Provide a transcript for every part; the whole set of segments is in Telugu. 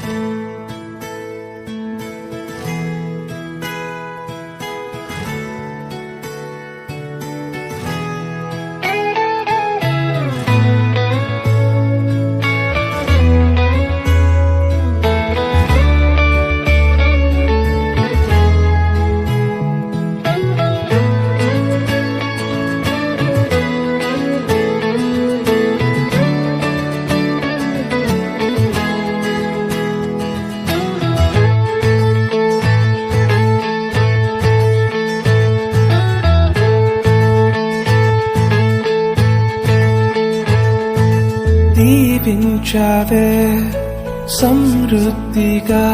Bye. దీపించావే సమృద్ధిగా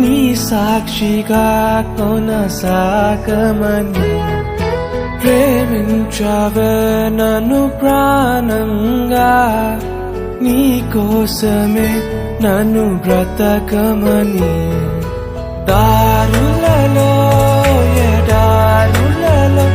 నీ సాక్షిగా కొనసాగమని ప్రేమించావే నన్ను ప్రాణంగా నీ కోసమే నన్ను బ్రతకమని దారులలో ఎడారులలో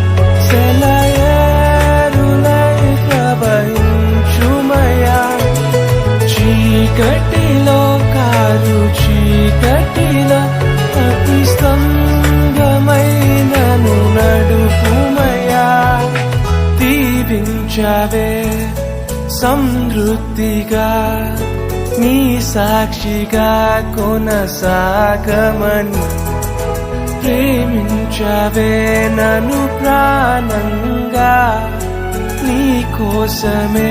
దీవించవే సమృద్ధిగా నీ సాక్షిగా కొనసాగమని ప్రేమించవే నన్ను ప్రాణంగా నీ కోసమే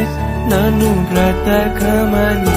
నన్ను బ్రతకమని.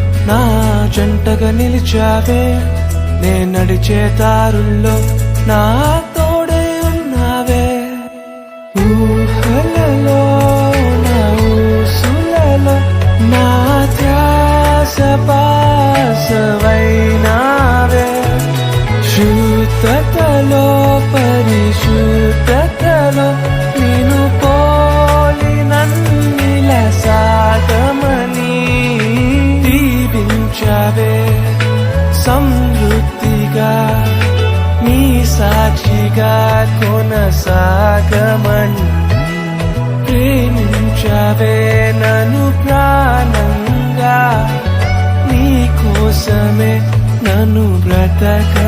నా జంటగా నిలిచావే. నే నడిచే దారుల్లో నా తోడే ఉన్నావే. ఊ సాక్షిగా కొనసాగమని ప్రేమించవే నను ప్రాణంగా. నీ కోసమే నన్ను బ్రతకమని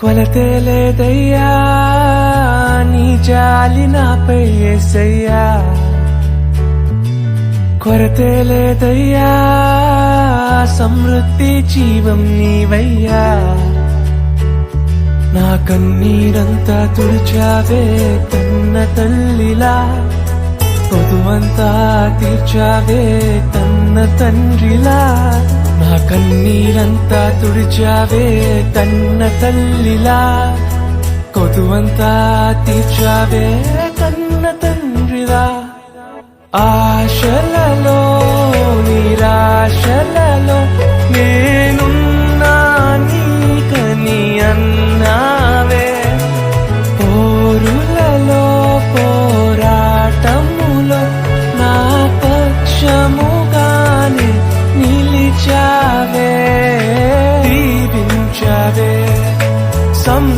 కొలతే లేదయ్యా నీ జాలి నాపై ఏసయ్యా. కొరతే లేదయ్యా సమృద్ధి జీవం నీవయ్యా. నా కన్నీరంతా తుడిచావే కన్న తల్లిలా. పొదువంతా తీర్చావే కన్న తండ్రిలా. కన్నీరంతా తుడిచావే కన్న తల్లిలా కొతువంతా తీర్చావే కన్న తండ్రిలా. ఆశలలో some